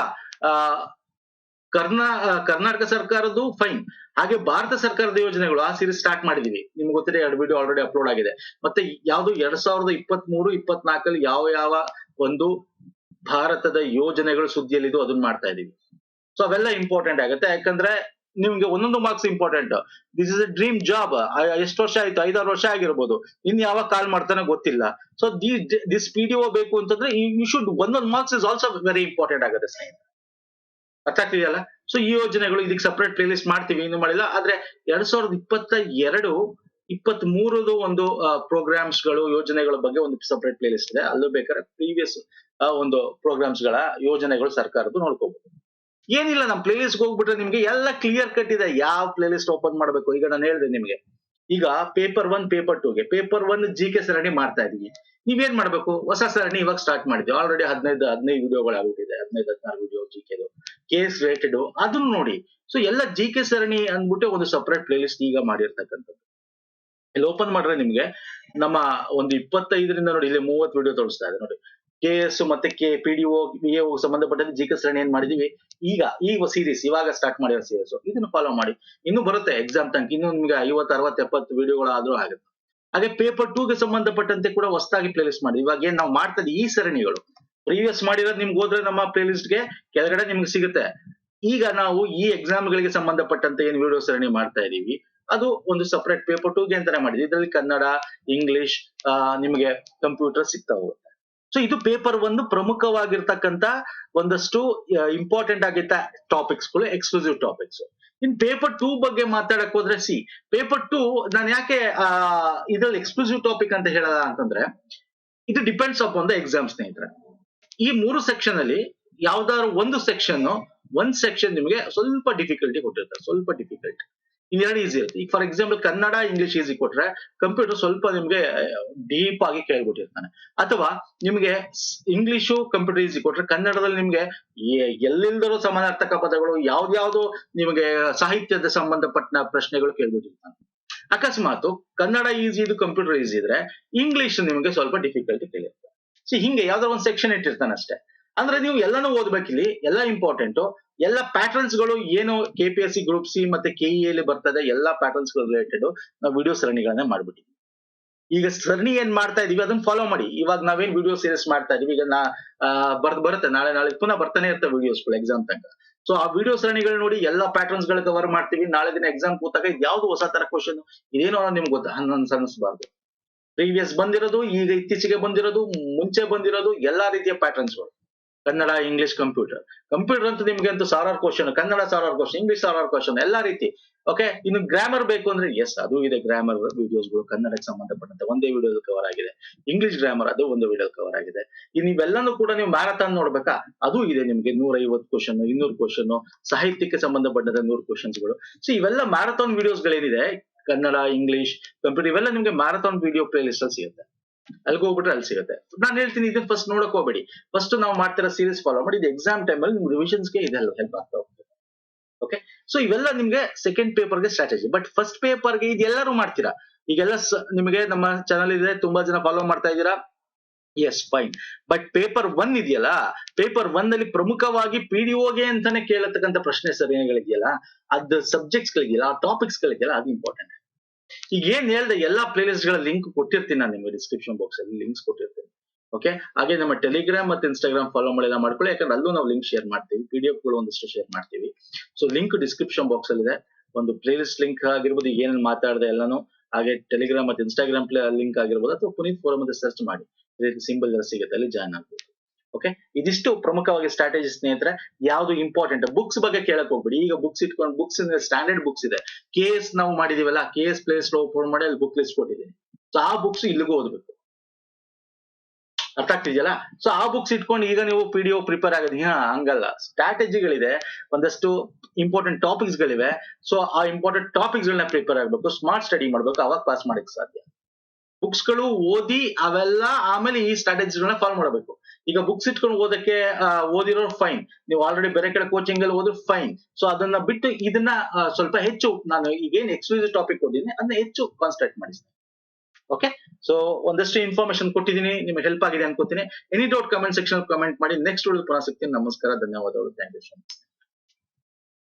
ಕರ್ನಾ ಕರ್ನಾಟಕ ಸರ್ಕಾರದ್ದು ಫೈನ್ ಹಾಗೆ ಭಾರತ ಸರ್ಕಾರದ ಯೋಜನೆಗಳು ಆ ಸೀರೀಸ್ ಸ್ಟಾರ್ಟ್ ಮಾಡಿದೀವಿ. ನಿಮ್ಗೆ ಗೊತ್ತಿದೆ ಎರಡು ವಿಡಿಯೋ ಆಲ್ರೆಡಿ ಅಪ್ಲೋಡ್ ಆಗಿದೆ. ಮತ್ತೆ ಯಾವುದು ಎರಡ್ ಸಾವಿರದ ಇಪ್ಪತ್ತ್ ಮೂರು ಇಪ್ಪತ್ನಾಲ್ಕಲ್ಲಿ ಯಾವ ಯಾವ ಒಂದು ಭಾರತದ ಯೋಜನೆಗಳು ಸುದ್ದಿಯಲ್ಲಿದ್ದು ಅದನ್ನ ಮಾಡ್ತಾ ಇದೀವಿ. ಸೊ ಅವೆಲ್ಲ ಇಂಪಾರ್ಟೆಂಟ್ ಆಗುತ್ತೆ. ಯಾಕಂದ್ರೆ ನಿಮ್ಗೆ ಒಂದೊಂದು marks important this is a dream job ಎಷ್ಟು ವರ್ಷ ಆಯ್ತು? ಐದಾರು ವರ್ಷ ಆಗಿರ್ಬೋದು. ಇನ್ ಯಾವಾಗ ಕಾಲ್ ಮಾಡ್ತಾನೆ ಗೊತ್ತಿಲ್ಲ. So the this P D O ಬೇಕು ಅಂತಂದ್ರೆ ಯು ಶುಡ್ ಒಂದೊಂದು marks is also very important ಆಗುತ್ತೆ ಸ್ನೇಹಿತರೆ ಅರ್ಥ ಆಗ್ತಿದೆಯಲ್ಲ? ಸೊ ಈ ಯೋಜನೆಗಳು ಇದಕ್ಕೆ ಸಪರೇಟ್ ಪ್ಲೇ ಲಿಸ್ಟ್ ಮಾಡ್ತೀವಿ, ಇನ್ನು ಮಾಡಿಲ್ಲ. ಆದ್ರೆ, ಎರಡ್ ಸಾವಿರದ ಇಪ್ಪತ್ತ ಎರಡು ಇಪ್ಪತ್ತ್ ಮೂರದು ಒಂದು ಪ್ರೋಗ್ರಾಮ್ಸ್ಗಳು ಯೋಜನೆಗಳ ಬಗ್ಗೆ ಒಂದು ಸಪರೇಟ್ ಪ್ಲೇ ಲಿಸ್ಟ್ ಇದೆ. ಅಲ್ಲೂ ಬೇಕಾದ್ರೆ ಪ್ರೀವಿಯಸ್ ಒಂದು ಪ್ರೋಗ್ರಾಮ್ಸ್ಗಳ ಯೋಜನೆಗಳು ಸರ್ಕಾರದ್ದು ನೋಡ್ಕೋಬಹುದು ಏನಿಲ್ಲ ನಮ್ಮ ಪ್ಲೇ ಲಿಸ್ಟ್ ಹೋಗ್ಬಿಟ್ರೆ ನಿಮ್ಗೆ ಎಲ್ಲ ಕ್ಲಿಯರ್ ಕಟ್ ಇದೆ. ಯಾವ ಪ್ಲೇ ಲಿಸ್ಟ್ ಓಪನ್ ಮಾಡ್ಬೇಕು? ಈಗ ನಾನು ಹೇಳಿದೆ ನಿಮ್ಗೆ. ಈಗ ಪೇಪರ್ ಒನ್ ಪೇಪರ್ ಟೂಗೆ ಪೇಪರ್ ಒನ್ ಜಿ ಕೆ ಸರಣಿ ಮಾಡ್ತಾ ಇದೀವಿ ನೀವೇನ್ ಮಾಡ್ಬೇಕು? ಹೊಸ ಸರಣಿ ಇವಾಗ ಸ್ಟಾರ್ಟ್ ಮಾಡಿದ್ವಿ. ಆಲ್ರೆಡಿ ಹದಿನೈದು ಹದಿನೈದು ವಿಡಿಯೋಗಳು ಆಗ್ಬಿಟ್ಟಿದೆ ಹದಿನೈದು, ಹದಿನಾರು ವಿಡಿಯೋ ಜಿ ಕೆದು ಕೇಸ್ ರಿಲೇಟೆಡ್ ಅದನ್ನ ನೋಡಿ. ಸೊ ಎಲ್ಲ ಜಿ ಕೆ ಸರಣಿ ಅಂದ್ಬಿಟ್ಟು ಒಂದು ಸಪರೇಟ್ ಪ್ಲೇ ಲಿಸ್ಟ್ ಈಗ ಮಾಡಿರ್ತಕ್ಕಂಥದ್ದು. ಇಲ್ಲಿ ಓಪನ್ ಮಾಡ್ರೆ ನಿಮ್ಗೆ ನಮ್ಮ ಒಂದು ಇಪ್ಪತ್ತೈದರಿಂದ ನೋಡಿ, ಇಲ್ಲಿ ಮೂವತ್ತು ವಿಡಿಯೋ ತೋರಿಸ್ತಾ ಇದೆ ನೋಡಿ. ಕೆ ಎಸ್ ಮತ್ತೆ K P D O A ಸಂಬಂಧಪಟ್ಟಂತೆ ಜಿ ಕೆ ಸರಣಿ ಏನ್ ಮಾಡಿದೀವಿ? ಈಗ ಈ ಸೀರೀಸ್ ಇವಾಗ ಸ್ಟಾರ್ಟ್ ಮಾಡಿರೋ ಸೀರೀಸ್ ಇದನ್ನ ಫಾಲೋ ಮಾಡಿ. ಇನ್ನು ಬರುತ್ತೆ ಎಕ್ಸಾಮ್ ತನಕ. ಇನ್ನು ನಿಮ್ಗೆ ಐವತ್ತು, ಅರವತ್ತು, ಎಪ್ಪತ್ತು ವಿಡಿಯೋಗಳು ಆದ್ರೂ ಆಗುತ್ತೆ. ಹಾಗೆ ಪೇಪರ್ ಟೂ ಗೆ ಸಂಬಂಧಪಟ್ಟಂತೆ ಕೂಡ ಹೊಸದಾಗಿ ಪ್ಲೇ ಲಿಸ್ಟ್ ಮಾಡಿ ಇವಾಗ ಏನ್ ನಾವು ಮಾಡ್ತಾ ಇದ್ದೀವಿ ಈ ಸರಣಿಗಳು. ಪ್ರೀವಿಯಸ್ ಮಾಡಿರೋದು ನಿಮ್ಗೆ ಹೋದ್ರೆ ನಮ್ಮ ಪ್ಲೇ ಗೆ ಕೆಳಗಡೆ ನಿಮ್ಗೆ ಸಿಗುತ್ತೆ. ಈಗ ನಾವು ಈ ಎಕ್ಸಾಮ್ ಗಳಿಗೆ ಸಂಬಂಧಪಟ್ಟಂತೆ ಏನ್ ವಿಡಿಯೋ ಸರಣಿ ಮಾಡ್ತಾ ಇದೀವಿ ಅದು ಒಂದು ಸಪರೇಟ್ ಪೇಪರ್ ಟೂಗೆ ಅಂತಾನೆ ಮಾಡಿದ್ವಿ. ಇದರಲ್ಲಿ ಕನ್ನಡ ಇಂಗ್ಲಿಷ್ ನಿಮಗೆ ಕಂಪ್ಯೂಟರ್ ಸಿಗ್ತಾ ಹೋಗುತ್ತೆ. ಸೊ ಇದು ಪೇಪರ್ ಒಂದು ಪ್ರಮುಖವಾಗಿರ್ತಕ್ಕಂತ ಒಂದಷ್ಟು ಇಂಪಾರ್ಟೆಂಟ್ ಆಗಿದ್ದ ಟಾಪಿಕ್ಸ್ಗಳು exclusive topics in paper two ಬಗ್ಗೆ ಮಾತಾಡಕ್ ಹೋದ್ರೆ ಸಿ ಪೇಪರ್ ಟೂ ನಾನು ಯಾಕೆ ಇದ್ರಲ್ಲಿ ಎಕ್ಸ್ಕ್ಲೂಸಿವ್ ಟಾಪಿಕ್ ಅಂತ ಹೇಳಲ್ಲ ಅಂತಂದ್ರೆ, ಇದು ಡಿಪೆಂಡ್ಸ್ ಆನ್ ದ ಎಕ್ಸಾಮ್ ಸ್ನೇಹಿತರೆ. ಈ ಮೂರು ಸೆಕ್ಷನ್ ಅಲ್ಲಿ ಯಾವ್ದಾದ್ರು ಒಂದು ಸೆಕ್ಷನ್ ಒಂದ್ ಸೆಕ್ಷನ್ ನಿಮಗೆ ಸ್ವಲ್ಪ ಡಿಫಿಕಲ್ಟಿ ಕೊಟ್ಟಿರ್ತಾರೆ, ಸ್ವಲ್ಪ ಡಿಫಿಕಲ್ಟಿ ಇನ್ನೆರಡು ಈಸಿ ಇರುತ್ತೆ. ಈಗ for example Kannada English easy ಕೊಟ್ರೆ ಕಂಪ್ಯೂಟರ್ ಸ್ವಲ್ಪ ನಿಮ್ಗೆ ಡೀಪ್ ಆಗಿ ಕೇಳ್ಬಿಟ್ಟಿರ್ತಾನೆ ಅಥವಾ ನಿಮ್ಗೆ ಇಂಗ್ಲಿಷು ಕಂಪ್ಯೂಟರ್ ಈಸಿ ಕೊಟ್ರೆ ಕನ್ನಡದಲ್ಲಿ ನಿಮ್ಗೆ ಎಲ್ಲಿಲ್ದರೂ ಸಮಾನಾರ್ಥಕ ಪದಗಳು ಯಾವ್ದ್ಯಾವ್ದು ನಿಮಗೆ ಸಾಹಿತ್ಯದ ಸಂಬಂಧಪಟ್ಟ ಪ್ರಶ್ನೆಗಳು ಕೇಳ್ಬಿಟ್ಟಿರ್ತಾನೆ ಅಕಸ್ಮಾತ್, ಕನ್ನಡ ಈಸಿ ಇದು ಕಂಪ್ಯೂಟರ್ ಈಸಿ ಇದ್ರೆ ಇಂಗ್ಲಿಷ್ ನಿಮ್ಗೆ ಸ್ವಲ್ಪ ಡಿಫಿಕಲ್ಟಿ ಕೇಳಿರ್ತಾರೆ. ಸಿ ಹಿಂಗೆ ಯಾವ್ದಾದ್ರು ಒಂದು ಸೆಕ್ಷನ್ ಇಟ್ಟಿರ್ತಾನೆ ಅಷ್ಟೇ. ಅಂದ್ರೆ ನೀವು ಎಲ್ಲಾನು ಓದ್ಬೇಕಿಲ್ಲಿ, ಎಲ್ಲ ಇಂಪಾರ್ಟೆಂಟ್ ಎಲ್ಲ ಪ್ಯಾಟರ್ನ್ಸ್ಗಳು ಏನು K P S C group C ಮತ್ತೆ ಕೆಇ ಅಲ್ಲಿ ಬರ್ತದೆ, ಎಲ್ಲಾ ಪ್ಯಾಟರ್ನ್ಸ್ಗಳು ರಿಲೇಟೆಡ್ ನಾವು ವಿಡಿಯೋ ಸರಣಿಗಳನ್ನ ಮಾಡ್ಬಿಟ್ಟಿದ್ವಿ. ಈಗ ಸರಣಿ ಏನ್ ಮಾಡ್ತಾ ಇದೀವಿ, ಅದನ್ನ ಫಾಲೋ ಮಾಡಿ. ಇವಾಗ ನಾವೇನ್ ವಿಡಿಯೋ ಸೀರೀಸ್ ಮಾಡ್ತಾ ಇದೀವಿ, ಈಗ ನಾ ಬರ್ದ್ ಬರುತ್ತೆ, ನಾಳೆ ನಾಳೆ, ಪುನಃ ಬರ್ತಾನೆ ಇರ್ತವೆ ವಿಡಿಯೋಸ್ಗಳು ಎಕ್ಸಾಮ್ ತನಕ. ಸೊ ಆ ವಿಡಿಯೋ ಸರಣಿಗಳು ನೋಡಿ ಎಲ್ಲಾ ಪ್ಯಾಟರ್ನ್ಸ್ಗಳು ಕವರ್ ಮಾಡ್ತೀವಿ. ನಾಳೆ ದಿನ ಎಕ್ಸಾಮ್ ಕೂತಾಗ ಯಾವ್ದು ಹೊಸ ತರ ಕ್ವಶನ್ ಇದೇನೋ ನಿಮ್ಗೆ ಗೊತ್ತಾ? ಅನ್ಸ್ಬಾರ್ದು ಪ್ರೀವಿಯಸ್ ಬಂದಿರೋದು, ಈಗ ಇತ್ತೀಚೆಗೆ ಬಂದಿರೋದು, ಮುಂಚೆ ಬಂದಿರೋದು, ಎಲ್ಲಾ ರೀತಿಯ ಪ್ಯಾಟರ್ನ್ಸ್ಗಳು ಕನ್ನಡ ಇಂಗ್ಲಿಷ್ ಕಂಪ್ಯೂಟರ್ ಕಂಪ್ಯೂಟರ್ ಅಂತ ನಿಮ್ಗೆ ಅಂತೂ ಸಾವಿರಾರು ಕ್ವಶನ್ ಕನ್ನಡ ಸಾವಿರಾರು ಕ್ವಶನ್ ಇಂಗ್ಲಿಷ್ ಸಾವಿರಾರು ಕ್ವಶನ್ ಎಲ್ಲಾ ರೀತಿ. ಓಕೆ ಇನ್ನು ಗ್ರಾಮರ್ ಬೇಕು ಅಂದ್ರೆ ಎಸ್ ಅದು ಇದೆ ಗ್ರಾಮರ್ ವಿಡಿಯೋಸ್ಗಳು ಕನ್ನಡಕ್ಕೆ ಸಂಬಂಧಪಟ್ಟಂತೆ ಒಂದೇ ವಿಡಿಯೋ ಕವರ್ ಆಗಿದೆ. ಇಂಗ್ಲಿಷ್ ಗ್ರಾಮರ್ ಅದು ಒಂದು ವಿಡಿಯೋ ಕವರ್ ಆಗಿದೆ. ಇನ್ನು ಇವೆಲ್ಲನೂ ಕೂಡ ನೀವು ಮ್ಯಾರಥಾನ್ ನೋಡ್ಬೇಕಾ? ಅದು ಇದೆ ನಿಮ್ಗೆ ನೂರ ಐವತ್ತು ಕ್ವಶನ್ ಇನ್ನೂರು ಕ್ವಶನ್ ಸಾಹಿತ್ಯಕ್ಕೆ ಸಂಬಂಧಪಟ್ಟಂತೆ ನೂರು ಕ್ವಶನ್ಸ್ಗಳು ಸೊ ಇವೆಲ್ಲ ಮ್ಯಾರಥಾನ್ ವಿಡಿಯೋಸ್ಗಳೇನಿದೆ ಕನ್ನಡ ಇಂಗ್ಲಿಷ್ ಕಂಪ್ಯೂಟರ್ ಇವೆಲ್ಲ ನಿಮ್ಗೆ ಮ್ಯಾರಥಾನ್ ವಿಡಿಯೋ ಪ್ಲೇ ಲಿಸ್ಟ್ ಅಲ್ಲಿ ಸಿಗುತ್ತೆ. ಅಲ್ಲಿಗೆ ಹೋಗ್ಬಿಟ್ರೆ ಅಲ್ಲಿ ಸಿಗುತ್ತೆ. ನಾನು ಹೇಳ್ತೀನಿ ಇದನ್ನ ಫಸ್ಟ್ ನೋಡಕ್ ಹೋಗ್ಬೇಡಿ. ಫಸ್ಟ್ ನಾವು ಮಾಡ್ತಿರೋ ಸೀರೀಸ್ ಫಾಲೋ ಮಾಡಿ, ಇದು ಎಕ್ಸಾಮ್ ಟೈಮ್ ಅಲ್ಲಿ ನಿಮ್ಗೆ ರಿವಿಷನ್ಸ್ಗೆ ಇದೆಲ್ಲ ಹೆಲ್ಪ್ ಆಗ್ತಾ ಹೋಗ್ತದೆ ಓಕೆ ಸೊ ಇವೆಲ್ಲ ನಿಮ್ಗೆ ಸೆಕೆಂಡ್ ಪೇಪರ್ಗೆ ಸ್ಟ್ರಾಟಜಿ ಬಟ್ ಫಸ್ಟ್ ಪೇಪರ್ಗೆ ಇದೆಲ್ಲರೂ ಮಾಡ್ತೀರಾ? ಈಗೆಲ್ಲ ನಿಮಗೆ ನಮ್ಮ ಚಾನಲ್ ಇದೆ ತುಂಬಾ ಜನ ಫಾಲೋ ಮಾಡ್ತಾ ಇದ್ದೀರಾ? Yes fine but paper one ಇದೆಯಲ್ಲ ಪೇಪರ್ ಒನ್ ಅಲ್ಲಿ ಪ್ರಮುಖವಾಗಿ ಪಿ ಡಿ ಓಗೆ ಅಂತಾನೆ ಕೇಳತಕ್ಕಂಥ ಪ್ರಶ್ನೆ ಸರಿಗಳಿದೆಯಲ್ಲ ಅದ್ ಸಬ್ಜೆಕ್ಟ್ಸ್ ಆ ಟಾಪಿಕ್ಸ್ ಗಳಿಗೆಲ್ಲ ಅದು ಇಂಪಾರ್ಟೆಂಟ್ ಈಗ ಏನ್ ಹೇಳ್ದೆ ಎಲ್ಲಾ ಪ್ಲೇಲಿಸ್ಟ್ಗಳ ಲಿಂಕ್ ಕೊಟ್ಟಿರ್ತೀನಿ ನಾನು ನಿಮಗೆ ಡಿಸ್ಕ್ರಿಪ್ಷನ್ ಬಾಕ್ಸ್ ಅಲ್ಲಿ ಲಿಂಕ್ಸ್ ಕೊಟ್ಟಿರ್ತೀನಿ. ಓಕೆ ಹಾಗೆ ನಮ್ಮ ಟೆಲಿಗ್ರಾಮ್ ಮತ್ತೆ ಇನ್ಸ್ಟಾಗ್ರಾಮ್ ಫಾಲೋ ಮಾಡಿಲ್ಲ ಮಾಡ್ಕೊಳ್ಳಿ, ಯಾಕಂದ್ರೆ ಅಲ್ಲೂ ನಾವು ಲಿಂಕ್ ಶೇರ್ ಮಾಡ್ತೀವಿ ಪಿಡಿಎಫ್ಗಳು ಒಂದಷ್ಟು ಶೇರ್ ಮಾಡ್ತೀವಿ. ಸೊ ಲಿಂಕ್ ಡಿಸ್ಕ್ರಿಪ್ಷನ್ ಬಾಕ್ಸ್ ಅಲ್ಲಿ ಇದೆ. ಒಂದು ಪ್ಲೇಲಿಸ್ಟ್ ಲಿಂಕ್ ಆಗಿರ್ಬೋದು, ಏನೇನು ಮಾತಾಡಿದೆ ಎಲ್ಲಾನು. ಹಾಗೆ ಟೆಲಿಗ್ರಾಮ್ ಮತ್ತೆ ಇನ್ಸ್ಟಾಗ್ರಾಮ್ ಲಿಂಕ್ ಆಗಿರ್ಬೋದು, ಅಥವಾ ಪುನೀತ್ ಫೋರಮ್ ಅಂತ ಸರ್ಚ್ ಮಾಡಿ. ಸಿಂಬಲ್ ಸಿಗುತ್ತೆ, ಅಲ್ಲಿ ಜಾಯ್ನ್ ಆಗ್ಬೋದು. ಓಕೆ ಇದಿಷ್ಟು ಪ್ರಮುಖವಾಗಿ ಸ್ಟ್ರಾಟಜಿ ಸ್ನೇಹಿತರೆ, ಯಾವುದು ಇಂಪಾರ್ಟೆಂಟ್ ಬುಕ್ಸ್ ಬಗ್ಗೆ ಕೇಳಕ್ ಹೋಗ್ಬಿಡಿ. ಈಗ ಬುಕ್ಸ್ ಇಟ್ಕೊಂಡು ಬುಕ್ಸ್ ಸ್ಟ್ಯಾಂಡರ್ಡ್ ಬುಕ್ಸ್ ಇದೆ. ಕೆ ಎಸ್ ನಾವು ಮಾಡಿದೀವಲ್ಲ ಕೆ ಎಸ್ ಪ್ಲೇಸ್ ಓಪನ್ ಮಾಡಿ ಅಲ್ಲಿ ಬುಕ್ ಲಿಸ್ಟ್ ಕೊಟ್ಟಿದ್ದೀನಿ. ಸೊ ಆ ಬುಕ್ಸ್ ಇಲ್ಲಿಗೂ ಓದ್ಬೇಕು. ಅರ್ಥ ಆಗ್ತಿದೆಯಲ್ಲ? ಸೊ ಆ ಬುಕ್ಸ್ ಇಟ್ಕೊಂಡು ಈಗ ನೀವು ಪಿ ಡಿ ಒ ಪ್ರಿಪೇರ್ ಆಗೋದು. ಹಾ, ಹಂಗಲ್ಲ. ಸ್ಟ್ರಾಟಜಿಗಳಿದೆ ಒಂದಷ್ಟು ಇಂಪಾರ್ಟೆಂಟ್ ಟಾಪಿಕ್ಸ್ ಗಳಿವೆ. ಸೊ ಆ ಇಂಪಾರ್ಟೆಂಟ್ ಟಾಪಿಕ್ಸ್ ಗಳನ್ನ ಪ್ರಿಪೇರ್ ಆಗಬೇಕು. ಸ್ಮಾರ್ಟ್ ಸ್ಟಡಿ ಮಾಡ್ಬೇಕು. ಅವಾಗ ಪಾಸ್ ಮಾಡಕ್ ಸಾಧ್ಯ. ಬುಕ್ಸ್ಗಳು ಓದಿ ಅವೆಲ್ಲ ಆಮೇಲೆ ಈ ಸ್ಟ್ರಾಟಜಿಗಳನ್ನ ಫಾಲೋ ಮಾಡಬೇಕು. ಈಗ ಬುಕ್ಸ್ ಇಟ್ಕೊಂಡು ಓದಕ್ಕೆ ಓದಿರೋ ಫೈನ್ ನೀವು ಆಲ್ರೆಡಿ ಬೇರೆ ಕಡೆ ಕೋಚಿಂಗ್ ಅಲ್ಲಿ ಓದಿರೋ ಫೈನ್ ಸೊ ಅದನ್ನ ಬಿಟ್ಟು ಇದನ್ನ ಸ್ವಲ್ಪ ಹೆಚ್ಚು ನಾನು ಈಗೇನ್ ಎಕ್ಸ್ಕ್ಲೂಸಿವ್ ಟಾಪಿಕ್ ಕೊಟ್ಟಿದ್ದೀನಿ ಅದನ್ನ ಹೆಚ್ಚು ಕಾನ್ಸಂಟ್ರೇಟ್ ಮಾಡಿಸ್ತೀನಿ. ಓಕೆ ಸೊ ಒಂದಷ್ಟು ಇನ್ಫಾರ್ಮೇಶನ್ ಕೊಟ್ಟಿದ್ದೀನಿ, ನಿಮಗೆ ಹೆಲ್ಪ್ ಆಗಿದೆ ಅನ್ಕೋತೀನಿ. Any doubt comment section comment ಮಾಡಿ ನೆಕ್ಸ್ಟ್ ಪುನಃ ಸಿಗ್ತೀನಿ. ನಮಸ್ಕಾರ, ಧನ್ಯವಾದಗಳು. Thank you so much